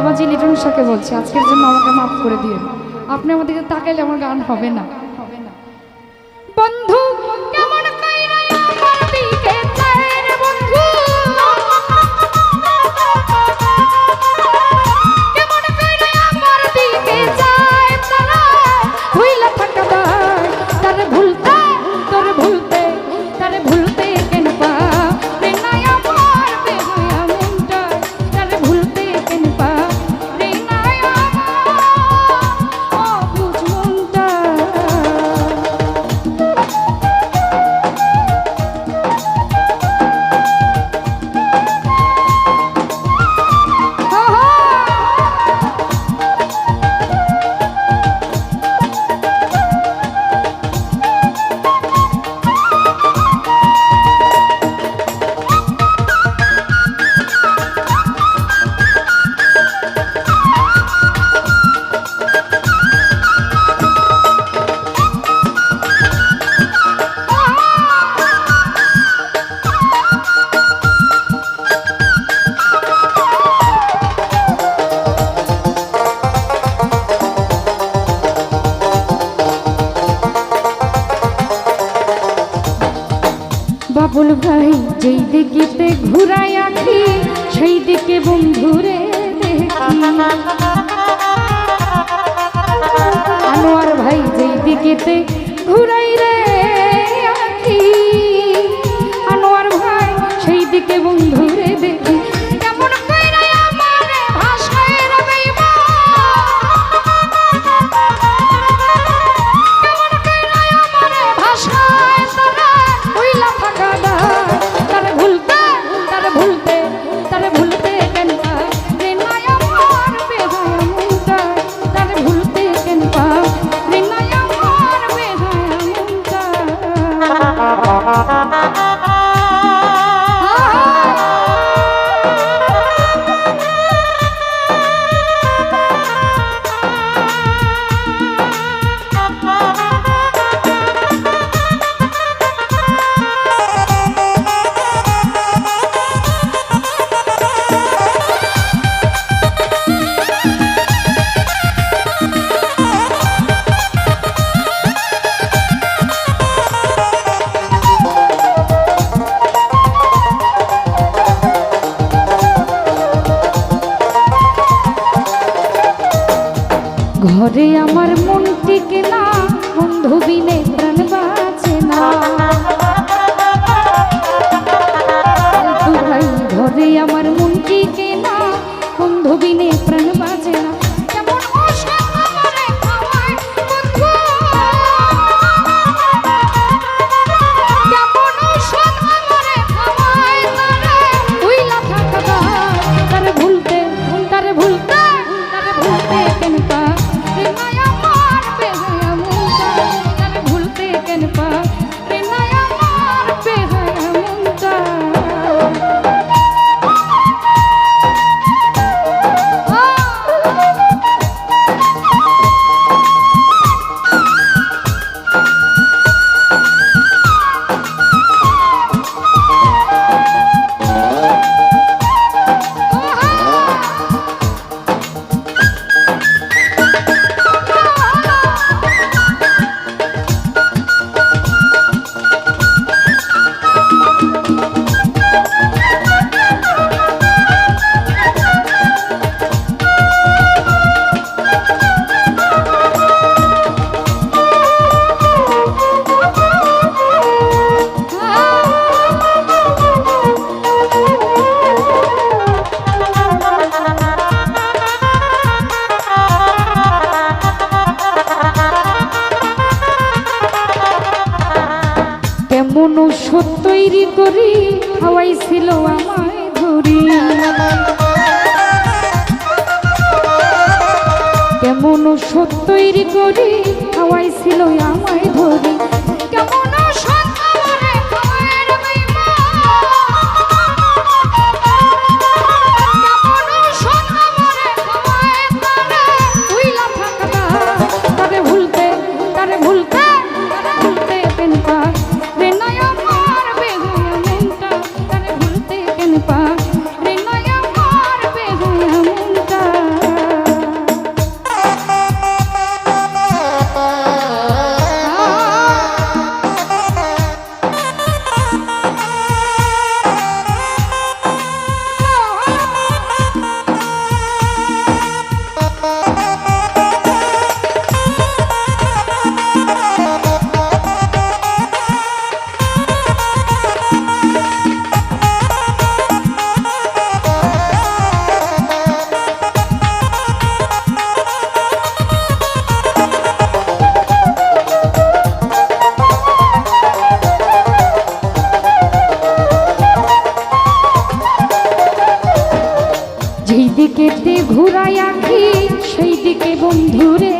বাবাজি লিটন শাকে বলছি, আজকের জন্য আমাকে মাফ করে দিয়ে আপনি আমাদেরকে তাকাইলে আমার গান হবে না। বাবুল ভাই, যেই দিকেতে ঘুরাই আঁকি, সেই দিকে বন্ধুরে আনোয়ার ভাই, যেই দিকেতে ঘুরাই রে আঁকি। ওরে আমার মন ঠিক না। বন্ধু বিনে প্রাণ ওষুধ তৈরি করি খাওয়াইছিল আমায় ধরি। কেমন ওষুধ তৈরি করি খাওয়াইছিল আমায় ধরি। কেমন ঘুরাই আঁকি সেই দিকে বন্ধুরে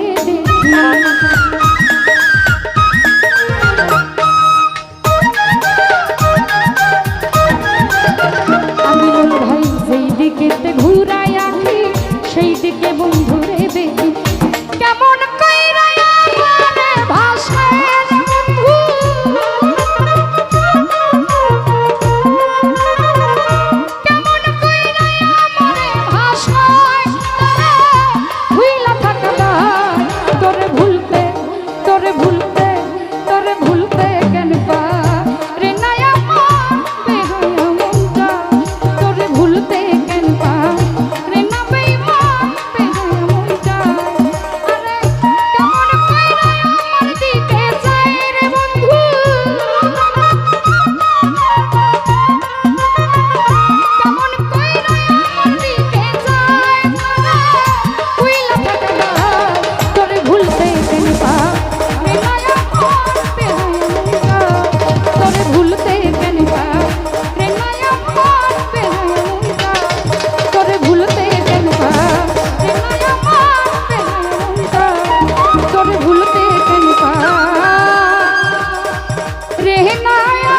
যায়